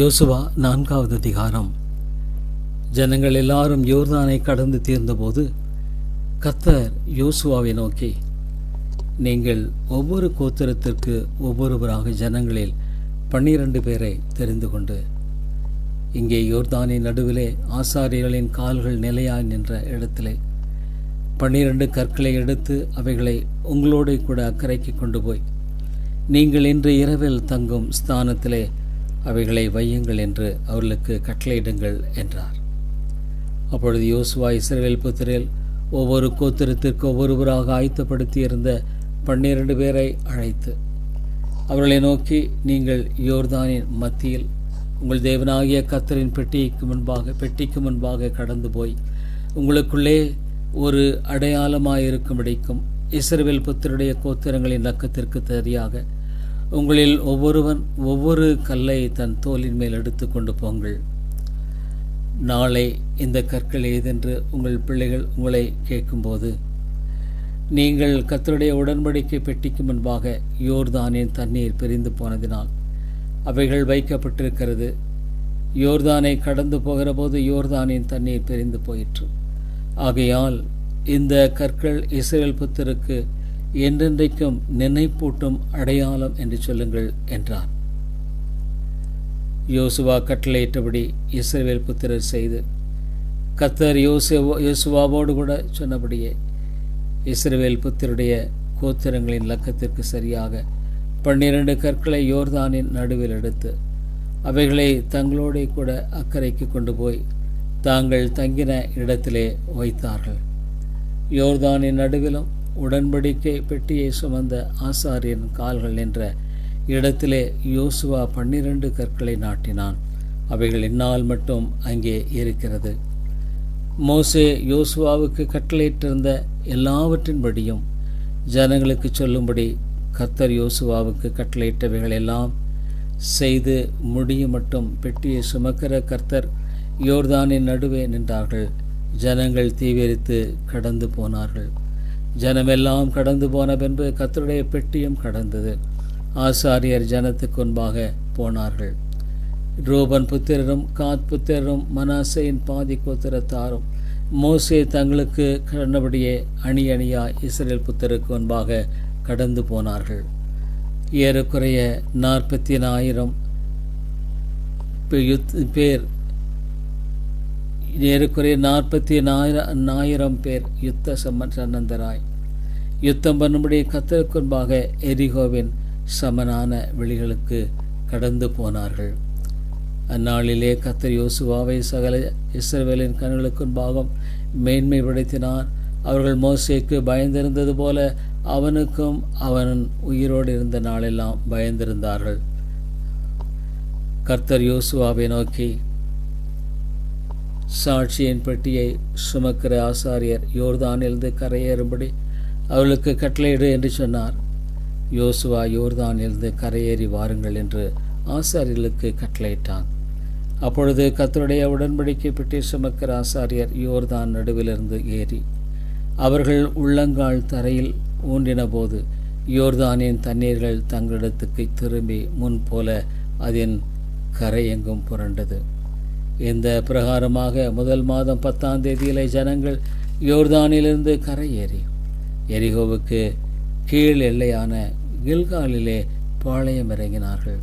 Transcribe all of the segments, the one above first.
யோசுவா நான்காவது அதிகாரம். ஜனங்கள் எல்லாரும் யோர்தானை கடந்து தீர்ந்தபோது கத்தர் யோசுவாவை நோக்கி நீங்கள் ஒவ்வொரு கோத்திரத்திற்கு ஒவ்வொருவராக ஜனங்களில் பன்னிரண்டு பேரை தெரிந்து கொண்டு இங்கே யோர்தானின் நடுவிலே ஆசாரியர்களின் கால்கள் நிலையாய் நின்ற இடத்திலே பன்னிரண்டு கற்களை எடுத்து அவைகளை உங்களோடு கூட அக்கறைக்கு கொண்டு போய் நீங்கள் இன்று இரவில் தங்கும் ஸ்தானத்திலே அவைகளை வையுங்கள் என்று அவர்களுக்கு கட்டளையிடுங்கள் என்றார். அப்பொழுது யோசுவா இஸ்ரவேல் புத்திரில் ஒவ்வொரு கோத்திரத்திற்கு ஒவ்வொருவராக ஆயத்தப்படுத்தியிருந்த பன்னிரண்டு பேரை அழைத்து அவர்களை நோக்கி நீங்கள் யோர்தானின் மத்தியில் உங்கள் தேவனாகிய கத்தரின் பெட்டிக்கு முன்பாக பெட்டிக்கு முன்பாக கடந்து போய் உங்களுக்குள்ளே ஒரு அடையாளமாயிருக்கும்படிக்கும் இஸ்ரவேல் புத்தருடைய கோத்திரங்களின் நக்கத்திற்கு சரியாக உங்களில் ஒவ்வொருவன் ஒவ்வொரு கல்லை தன் தோலின் மேல் எடுத்து கொண்டு போங்கள். நாளை இந்த கற்கள் ஏதென்று உங்கள் பிள்ளைகள் உங்களை கேட்கும்போது நீங்கள் கத்தருடைய உடன்படிக்கை பெட்டிக்கு முன்பாக யோர்தானின் தண்ணீர் பிரிந்து போனதினால் அவைகள் வைக்கப்பட்டிருக்கிறது. யோர்தானை கடந்து போகிறபோது யோர்தானின் தண்ணீர் பிரிந்து போயிற்று. ஆகையால் இந்த கற்கள் இஸ்ரேல் புத்தருக்கு என்றென்றைக்கும் நினைப்பூட்டும் அடையாளம் என்று சொல்லுங்கள் என்றார் யோசுவா கட்டளையிட்டபடி இஸ்ரேல் புத்திரர் செய்து கத்தர் யோசுவா யோசுவாவோடு கூட சொன்னபடியே இஸ்ரேல் புத்திருடைய கோத்திரங்களின் லக்கத்திற்கு சரியாக பன்னிரண்டு கற்களை யோர்தானின் நடுவில் எடுத்து அவைகளை தங்களோடே கூட அக்கறைக்கு கொண்டு போய் தாங்கள் தங்கின இடத்திலே வைத்தார்கள். யோர்தானின் நடுவிலும் உடன்படிக்கை பெட்டியை சுமந்த ஆசாரியன் கால்கள் என்ற இடத்திலே யோசுவா பன்னிரண்டு கற்களை நாட்டினான். அவைகள் இந்நாள் மட்டும் அங்கே இருக்கிறது. மோசே யோசுவாவுக்கு கட்டளையிட்டிருந்த எல்லாவற்றின்படியும் ஜனங்களுக்கு சொல்லும்படி கர்த்தர் யோசுவாவுக்கு கட்டளையிட்டவைகள் எல்லாம் செய்து முடியும் மட்டும் பெட்டியை சுமக்கிற கர்த்தர் யோர்தானின் நடுவே நின்றார்கள். ஜனங்கள் தீவிரித்து கடந்து போனார்கள். ஜனமெல்லாம் கடந்து போன பின்பு கத்தருடைய பெட்டியும் கடந்தது. ஆசாரியர் ஜனத்துக்கு முன்பாக போனார்கள். ரூபன் புத்திரரும் காத் புத்திரரும் மனாசையின் பாதி கோத்திரத்தாரும் மோசே தங்களுக்கு கண்டபடியே அணி அணியாய் இஸ்ரேல் புத்தருக்கு முன்பாக கடந்து போனார்கள். ஏறக்குறைய நாற்பத்தி ஆயிரம் பேர் ஏறக்குறைய நாற்பத்தி நாயிரம் ஆயிரம் பேர் யுத்த சம்ம சன்னந்தராய் யுத்தம் பண்ணும்படி கத்தருக்குன்பாக எரிகோவின் சமனான வெளிகளுக்கு கடந்து போனார்கள். அந்நாளிலே கத்தர் யோசுவாவை சகல இஸ்ரவேலின் கண்களுக்கு முன்பாகம் மேன்மைப்படுத்தினார். அவர்கள் மோசைக்கு பயந்திருந்தது போல அவனுக்கும் அவன் உயிரோடு இருந்த நாளெல்லாம் பயந்திருந்தார்கள். கர்த்தர் யோசுவாவை நோக்கி சாட்சியின் பெட்டியை சுமக்கிற ஆசாரியர் யோர்தானிலிருந்து கரையேறும்படி அவளுக்கு கட்டளையிடு என்று சொன்னார். யோசுவா யோர்தானிலிருந்து கரையேறி வாருங்கள் என்று ஆசாரியர்களுக்கு கட்டளையிட்டான். அப்பொழுது கத்தருடைய உடன்படிக்கை பெட்டி சுமக்கிற ஆசாரியர் யோர்தான் நடுவிலிருந்து ஏறி அவர்கள் உள்ளங்கால் தரையில் ஊன்றின போது யோர்தானின் தண்ணீர்கள் தங்களிடத்துக்கு திரும்பி முன் போல அதன் கரையெங்கும் புரண்டது. இந்த பிரகாரமாக முதல் மாதம் பத்தாம் தேதியிலே ஜனங்கள் யோர்தானிலிருந்து கரையேறி எரிகோவுக்கு கீழ் எல்லையான கில்காலிலே பாளையம் இறங்கினார்கள்.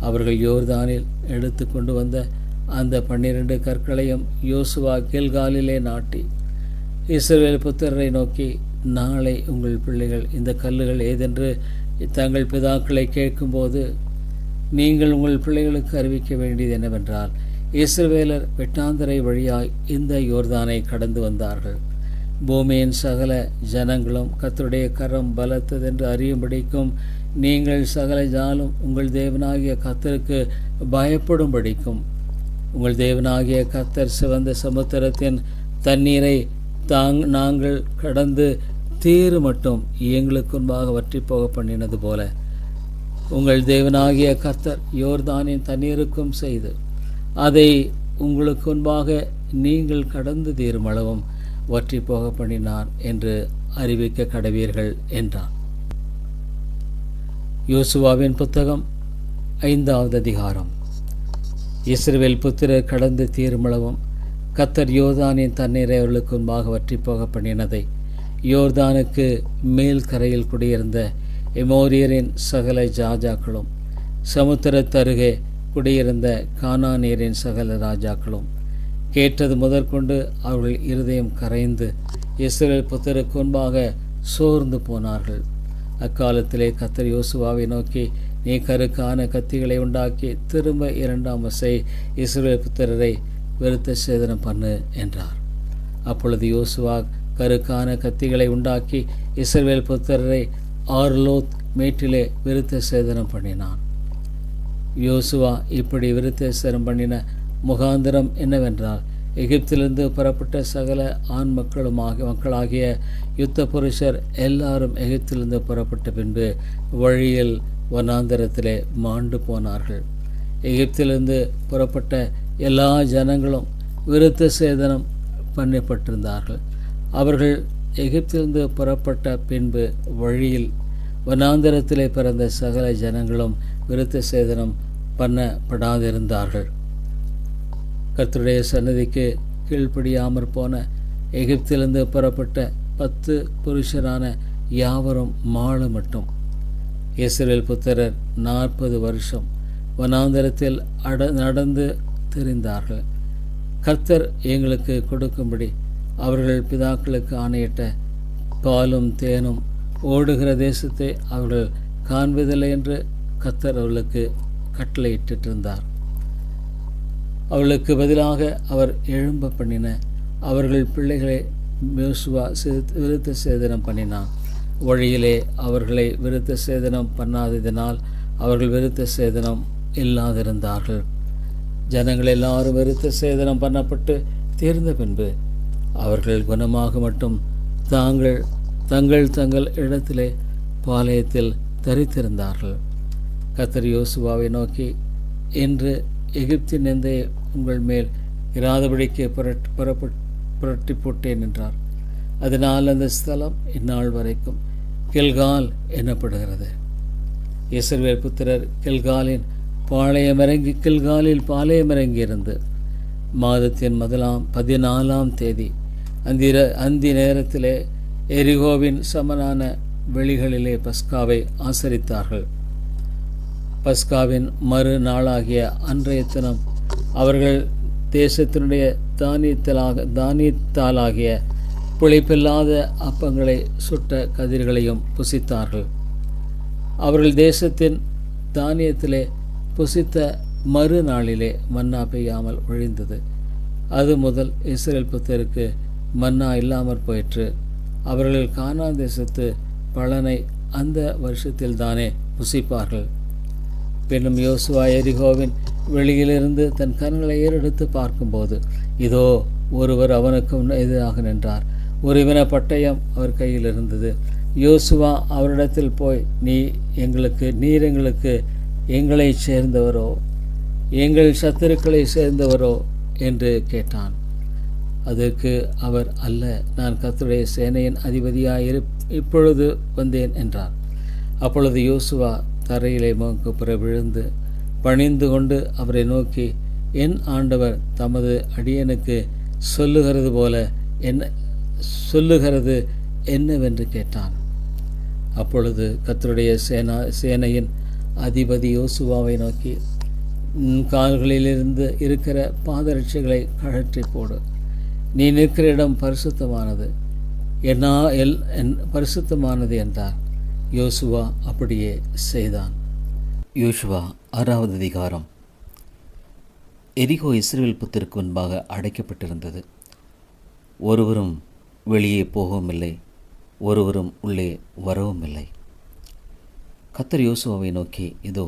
அவர்கள் யோர்தானில் எடுத்து கொண்டு வந்த அந்த பன்னிரண்டு கற்களையும் யோசுவா கில்காலிலே நாட்டி இஸ்ரேல் புத்திரரை நோக்கி நாளை உங்கள் பிள்ளைகள் இந்த கல்லுகள் ஏதென்று தங்கள் பிதாக்களை கேட்கும்போது நீங்கள் உங்கள் பிள்ளைகளுக்கு அறிவிக்க வேண்டியது என்னவென்றால் இஸ்ரவேலர் வெட்டாந்தரை வழியாய் இந்த யோர்தானை கடந்து வந்தார்கள். பூமியின் சகல ஜனங்களும் கத்தருடைய கரம் பலத்ததென்று அறியும்படிக்கும் நீங்கள் சகல ஜாலும் உங்கள் தேவனாகிய கத்தருக்கு பயப்படும்படிக்கும். உங்கள் தேவனாகிய கத்தர் சிவந்த சமுத்திரத்தின் தண்ணீரை தாங் நாங்கள் கடந்து தீரு மட்டும் எங்களுக்கு முன்பாக வற்றி போக பண்ணினது போல உங்கள் தேவனாகிய கத்தர் யோர்தானின் தண்ணீருக்கும் செய்து அதை உங்களுக்கு முன்பாக நீங்கள் கடந்து தீரும் அளவும் வற்றி போக பண்ணினார் என்று அறிவிக்க கடவீர்கள் என்றான் யோசுவாவின் புத்தகம் ஐந்தாவது அதிகாரம். இஸ்ரேல் புத்திரர் கடந்து தீர்மளவும் கத்தர் யோர்தானின் தண்ணீரை அவர்களுக்கு முன்பாக வற்றி போக பண்ணினதை யோர்தானுக்கு மேல் கரையில் குடியிருந்த எமோரியரின் சகல ஜாஜாக்களும் சமுத்திரத்தருகே குடியிருந்த கானானியரின் சகல ராஜாக்களும் கேட்டது முதற்கொண்டு அவர்கள் இருதயம் கரைந்து இஸ்ரேல் புத்தருக்கு முன்பாக சோர்ந்து போனார்கள். அக்காலத்திலே கத்தர் யோசுவாவை நோக்கி நீ கருக்கான கத்திகளை உண்டாக்கி திரும்ப இரண்டாம் வசை இஸ்ரேல் புத்திரரை விருத்த சேதனம் பண்ணு என்றார். அப்பொழுது யோசுவா கருக்கான கத்திகளை உண்டாக்கி இஸ்ரேல் புத்திரரை ஆர்லோத் மேட்டிலே விருத்த சேதனம் பண்ணினான். யோசுவா இப்படி விருத்த பண்ணின முகாந்திரம் என்னவென்றால் எகிப்திலிருந்து புறப்பட்ட சகல ஆண் மக்களுமாக மக்களாகிய யுத்த புருஷர் எல்லாரும் எகிப்திலிருந்து புறப்பட்ட பின்பு வழியில் வனாந்திரத்திலே மாண்டு போனார்கள். எகிப்திலிருந்து புறப்பட்ட எல்லா ஜனங்களும் விருத்த சேதனம் பண்ணப்பட்டிருந்தார்கள். அவர்கள் எகிப்திலிருந்து புறப்பட்ட பின்பு வழியில் வனாந்திரத்திலே பிறந்த சகல ஜனங்களும் விருத்த சேதனம் பண்ணப்படாதிருந்தார்கள். கர்த்தருடைய சன்னதிக்கு கீழ்ப்படியாமற் போன எகிப்திலிருந்து புறப்பட்ட பத்து புருஷரான யாவரும் மாடு மட்டும். இஸ்ரேல் புத்திரர் நாற்பது வருஷம் வனாந்தரத்தில் அட நடந்து தெரிந்தார்கள். கர்த்தர் எங்களுக்கு கொடுக்கும்படி அவர்கள் பிதாக்களுக்கு ஆணையிட்ட பாலும் தேனும் ஓடுகிற தேசத்தை அவர்கள் காண்பதில்லை என்று கத்தர் அவர்களுக்கு கட்டளையிட்டிருந்தார் அவர்களுக்கு பதிலாக அவர் எழும்ப பண்ணின அவர்கள் பிள்ளைகளை மேசுவா விருத்த சேதனம் பண்ணினான் வழியிலே அவர்களை விருத்த சேதனம் பண்ணாததினால் அவர்கள் விருத்த சேதனம் இல்லாதிருந்தார்கள். ஜனங்கள் எல்லாரும் விருத்த சேதனம் பண்ணப்பட்டு தீர்ந்த பின்பு அவர்கள் குணமாக மட்டும் தாங்கள் தங்கள் தங்கள் இடத்திலே பாளையத்தில் தரித்திருந்தார்கள். கத்தர் யோசுவாவை நோக்கி இன்று எகிப்தின் எந்தை உங்கள் மேல் இராதபடிக்கு புரட் புரட்டி போட்டேன் என்றார். அதனால் அந்த ஸ்தலம் இந்நாள் வரைக்கும் கில்கால் எனப்படுகிறது இசர்வேல் புத்திரர் கில்காலின் பாளையமிறங்கி கில்காலில் பாளையமிறங்கி இருந்து மாதத்தின் முதலாம் பதினாலாம் தேதி அந்திர அந்தி நேரத்திலே எரிகோவின் சமனான வெளிகளிலே பஸ்காவை ஆசரித்தார்கள். பஸ்காவின் மறு நாளாகிய அன்றைய தினம் அவர்கள் தேசத்தினுடைய தானியத்தலாக தானியத்தாலாகிய புளிப்பில்லாத அப்பங்களை சுட்ட கதிர்களையும் புசித்தார்கள். அவர்கள் தேசத்தின் தானியத்திலே புசித்த மறுநாளிலே மன்னா பெய்யாமல் ஒழிந்தது. அது முதல் இஸ்ரேல் புத்தருக்கு மன்னா இல்லாமற் போயிற்று. அவர்கள் கானா தேசத்து பலனை அந்த வருஷத்தில்தானே புசிப்பார்கள். பின்னும் யோசுவா எரிகோவின் வெளியிலிருந்து தன் கண்களை ஏறெடுத்து பார்க்கும்போது இதோ ஒருவர் அவனுக்கு எதிராக நின்றார். ஒருவின பட்டயம் அவர் கையில் இருந்தது. யோசுவா அவரிடத்தில் போய் நீ எங்களுக்கு நீர் எங்களுக்கு எங்களை சேர்ந்தவரோ எங்கள் சத்துருக்களை சேர்ந்தவரோ? என்று கேட்டான். அதற்கு அவர் அல்ல நான் கத்துடைய சேனையின் அதிபதியாக இரு இப்பொழுது வந்தேன் என்றார். அப்பொழுது யோசுவா தரையிலே முகப்புற விழுந்து பணிந்து கொண்டு அவரை நோக்கி என் ஆண்டவர் தமது அடியனுக்கு சொல்லுகிறது போல என்ன சொல்லுகிறது என்னவென்று கேட்டான். அப்பொழுது கத்தருடைய சேனா சேனையின் அதிபதி யோசுவாவை நோக்கி உன் கால்களிலிருந்து இருக்கிற பாதரட்சிகளை கழற்றி போடு. நீ நிற்கிற இடம் பரிசுத்தமானது. என்னா எல் என் பரிசுத்தமானது என்றார். யோசுவா அப்படியே செய்தான். யோசுவா ஆறாவது அதிகாரம். எரிகோ இஸ்ரேல் புத்திற்கு முன்பாக அடைக்கப்பட்டிருந்தது. ஒருவரும் வெளியே போகவும் இல்லை ஒருவரும் உள்ளே வரவும் இல்லை கத்தர் யோசுவாவை நோக்கி இதோ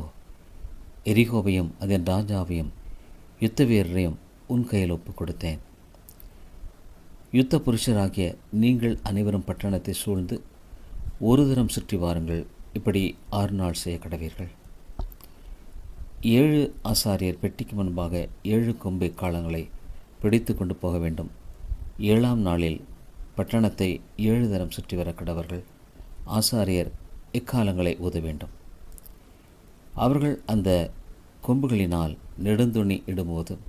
எரிகோவையும் அதன் ராஜாவையும் யுத்த வீரரையும் உன் கையில் ஒப்பு கொடுத்தேன் யுத்த புருஷராகிய நீங்கள் அனைவரும் பட்டணத்தை சூழ்ந்து ஒரு தரம் சுற்றி வாருங்கள். இப்படி ஆறு நாள் செய்ய கடவீர்கள். ஏழு ஆசாரியர் பெட்டிக்கு முன்பாக ஏழு கொம்பை காலங்களை பிடித்து கொண்டு போக வேண்டும். ஏழாம் நாளில் பட்டணத்தை ஏழு தரம் சுற்றி வர கடவர்கள் ஆசாரியர் இக்காலங்களை ஊத வேண்டும். அவர்கள் அந்த கொம்புகளினால் நெடுந்துணி இடும்போதும்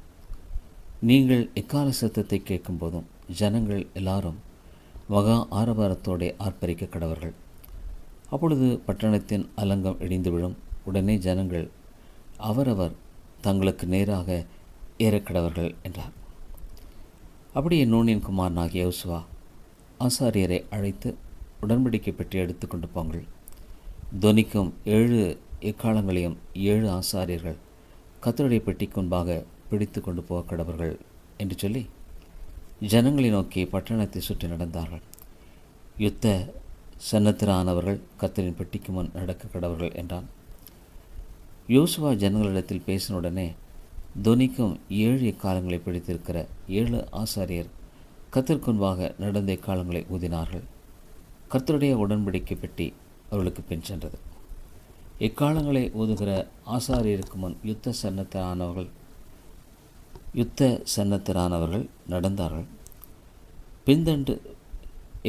நீங்கள் எக்கால சத்தத்தை கேட்கும்போதும் ஜனங்கள் எல்லாரும் மகா ஆரவாரத்தோடே ஆர்ப்பரிக்க கடவர்கள். அப்பொழுது பட்டணத்தின் அலங்கம் இடிந்து விழும். உடனே ஜனங்கள் அவரவர் தங்களுக்கு நேராக ஏறக்கடவர்கள் என்றார். அப்படியே நூனின் குமாரனாகிய யோசுவா ஆசாரியரை அழைத்து உடன்படிக்கை பற்றி எடுத்துக்கொண்டு போங்கள். தொனிக்கும் ஏழு எக்காலங்களையும் ஏழு ஆசாரியர்கள் கத்தருடைய பெட்டிக்கு முன்பாக பிடித்து கொண்டு போக கடவர்கள் என்று சொல்லி ஜனங்களை நோக்கி பட்டணத்தை சுற்றி நடந்தார்கள். யுத்த சன்னத்திரானவர்கள் கத்தரின் பெட்டிக்கு முன் நடக்க கடவர்கள் என்றான். யோசுவா ஜனங்களிடத்தில் பேசின உடனே தொனிக்கும் ஏழு எக்காலங்களை பிடித்திருக்கிற ஏழு ஆசாரியர் கத்திற்குன்பாக நடந்த காலங்களை ஊதினார்கள். கர்த்தருடைய உடன்படிக்கை பெட்டி அவர்களுக்கு பின் சென்றது. எக்காலங்களை ஊதுகிற ஆசாரியருக்கு முன் யுத்த சன்னத்தானவர்கள் யுத்த சன்னத்தரானவர்கள் நடந்தார்கள். பின்தண்டு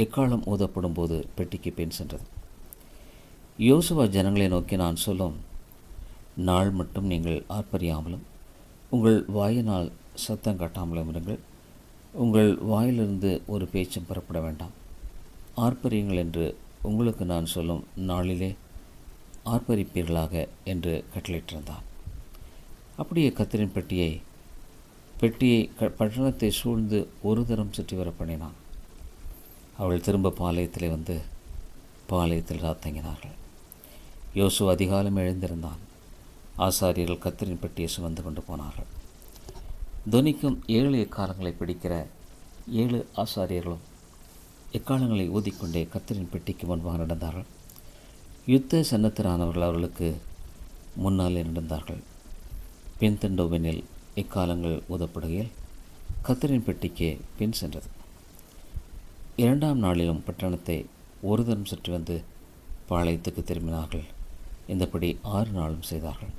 எக்காலம் ஊதப்படும் போது பெட்டிக்கு பின் சென்றது. யோசுவா ஜனங்களை நோக்கி நான் சொல்லும் நாள் மட்டும் நீங்கள் ஆர்ப்பரியாமலும் உங்கள் வாயினால் சத்தம் காட்டாமலும் இருங்கள். உங்கள் வாயிலிருந்து ஒரு பேச்சும் புறப்பட வேண்டாம். ஆர்ப்பரியுங்கள் என்று உங்களுக்கு நான் சொல்லும் நாளிலே ஆர்ப்பரிப்பீர்களாக என்று கட்டளையிட்டிருந்தான். அப்படியே கத்திரின் பெட்டியை பெட்டியை க பட்டணத்தை சூழ்ந்து ஒரு தரம் சுற்றி வர பண்ணினான். அவள் திரும்ப பாளையத்தில் வந்து பாளையத்தில் ராத்தங்கினார்கள் யோசு அதிகாலம் எழுந்திருந்தான். ஆசாரியர்கள் கத்திரின் பெட்டியை சுமந்து கொண்டு போனார்கள். துனிக்கும் ஏழு எக்காலங்களை பிடிக்கிற ஏழு ஆசாரியர்களும் எக்காலங்களை ஊதிக்கொண்டே கத்திரின் பெட்டிக்கு முன்பாக நடந்தார்கள். யுத்த சன்னத்திரானவர்கள் அவர்களுக்கு முன்னாலே நடந்தார்கள். பின்தண்டோவெனில் இக்காலங்கள் உதப்படுகையில் கத்தரின் பெட்டிக்கு பின் சென்றது. இரண்டாம் நாளிலும் பட்டணத்தை ஒரு தரம் சுற்றி வந்து பாளையத்துக்கு திரும்பினார்கள். இந்தபடி ஆறு நாளும் செய்தார்கள்.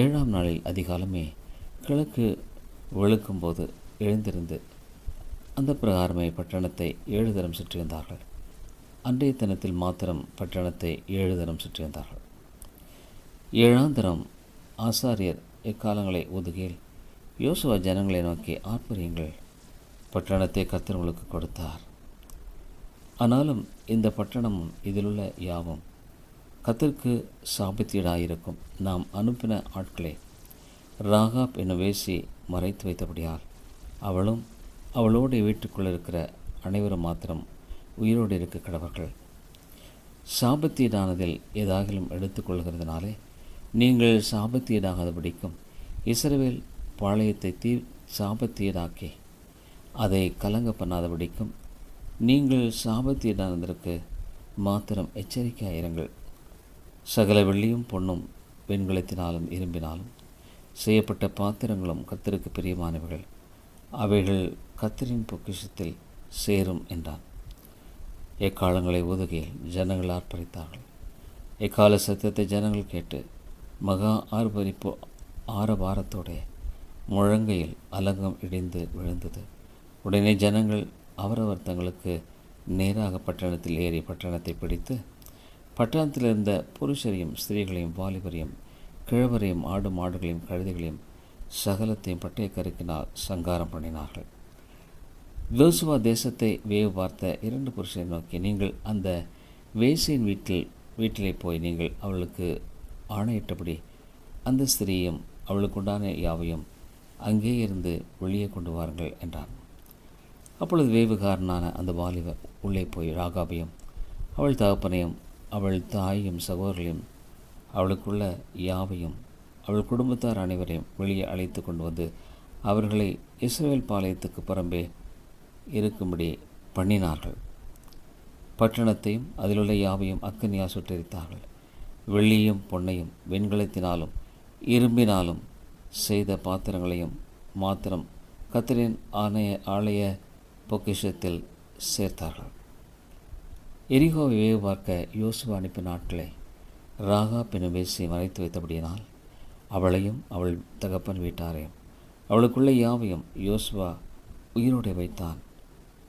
ஏழாம் நாளில் அதிகாலமே கிழக்கு வெளுக்கும்போது எழுந்திருந்து அந்த பிரகாரமே பட்டணத்தை ஏழு தரம் சுற்றி வந்தார்கள். அன்றைய தினத்தில் மாத்திரம் பட்டணத்தை ஏழு தரம் சுற்றி வந்தார்கள். ஏழாம் தரம் ஆசாரியர் இக்காலங்களை ஒதுகையில் யோசுவா ஜனங்களை நோக்கி ஆர்ப்பரியுங்கள் பட்டணத்தை கத்தர்களுக்கு கொடுத்தார். ஆனாலும் இந்த பட்டணமும் இதிலுள்ள யாவும் கத்திற்கு சாபத்தீடாயிருக்கும் நாம் அனுப்பின ஆட்களை ராகாப் என்னும் வேசி மறைத்து வைத்தபடியால் அவளும் அவளோடு வீட்டுக்குள்ளே இருக்கிற அனைவரும் மாத்திரம் உயிரோடு இருக்க கடவர்கள். சாபத்தீடானதில் ஏதாகிலும் எடுத்துக்கொள்கிறதுனாலே நீங்கள் சாபத்தீடாகாதபடிக்கும். இஸ்ரவேல் பாளையத்தை தீ சாபத்தீடாக்கி அதை கலங்க பண்ணாதபடிக்கும். நீங்கள் சாபத்தீடானதற்கு மாத்திரம் எச்சரிக்கையாயிருங்கள். சகல வெள்ளியும் பொன்னும் வெண்கலத்தினாலும் இரும்பினாலும் செய்யப்பட்ட பாத்திரங்களும் கத்தருக்கு பிரியமானவர்கள் அவைகள் கத்தரின் பொக்கிஷத்தில் சேரும் என்றான். எக்காலங்களை ஒதுகையில் ஜனங்கள் ஆர்ப்பரித்தார்கள். எக்கால சத்தத்தை ஜனங்கள் கேட்டு மகா ஆர்ப்பரிப்பு ஆரவாரத்தோட முழங்கையில் அலங்கம் இடிந்து விழுந்தது. உடனே ஜனங்கள் அவரவர் தங்களுக்கு நேராக பட்டணத்தில் ஏறி பட்டணத்தை பிடித்து பட்டணத்தில் இருந்த புருஷரையும் ஸ்திரீகளையும் வாலிபரையும் கிழவரையும் ஆடு மாடுகளையும் கழுதைகளையும் சகலத்தையும் பட்டய கருக்கினால் சங்காரம் பண்ணினார்கள். லோசுவா தேசத்தை வேவு பார்த்த இரண்டு புருஷரை நோக்கி நீங்கள் அந்த வேசியின் வீட்டில் வீட்டிலே போய் நீங்கள் அவளுக்கு ஆணையிட்டபடி அந்த ஸ்திரீயும் அவளுக்குண்டான யாவையும் அங்கே இருந்து வெளியே கொண்டு வாருங்கள் என்றான். அப்பொழுது வேவுகாரனான அந்த வாலிபர் உள்ளே போய் ராகாபையும் அவள் தகப்பனையும் அவள் தாயையும் சகோதரர்களையும் அவளுக்குள்ள யாவையும் அவள் குடும்பத்தார் அனைவரையும் வெளியே அழைத்து கொண்டு வந்து அவர்களை இஸ்ரேல் பாளையத்துக்கு புறம்பே இருக்கும்படி பண்ணினார்கள். பட்டணத்தையும் அதிலுள்ள யாவையும் அக்கனியா சுட்டரித்தார்கள். வெள்ளியும் பொன்னையும் வெண்கலத்தினாலும் இரும்பினாலும் செய்த பாத்திரங்களையும் மாத்திரம் கத்தரின் ஆணைய ஆலய பொக்கிஷத்தில் சேர்த்தார்கள். எரிகோவை வேவு பார்க்க யோசுவா அனுப்பிய நாட்களை ராகா பெனும் மறைத்து வைத்தபடியினால் அவளையும் அவள் தகப்பன் வீட்டாரையும் அவளுக்குள்ள யாவையும் யோசுவா உயிரோடு வைத்தான்.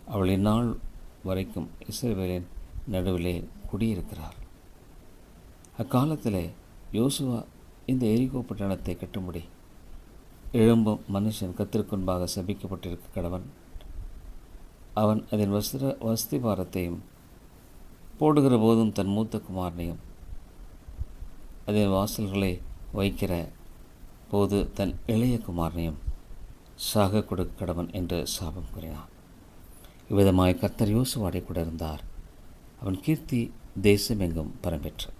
அவள் இந்நாள் வரைக்கும் இஸ்ரவேலின் நடுவிலே குடியிருக்கிறார். அக்காலத்தில் யோசுவா இந்த எரிகோ பட்டணத்தை கட்டும்படி எழும்பும் மனுஷன் கத்திற்குன்பாக சபிக்கப்பட்டிருக்க கடவன். அவன் அதன் வஸ்திர வஸ்திபாரத்தையும் போடுகிற போதும் தன் மூத்த குமாரனையும் அதன் வாசல்களை வைக்கிற போது தன் இளைய குமாரனையும் சாக கொடுக்க கடவன் என்று சாபம் கூறினான். இவ்விதமாய் கர்த்தர் யோசுவாடை கூட இருந்தார். அவன் கீர்த்தி தேசமெங்கும் பரம்பெற்று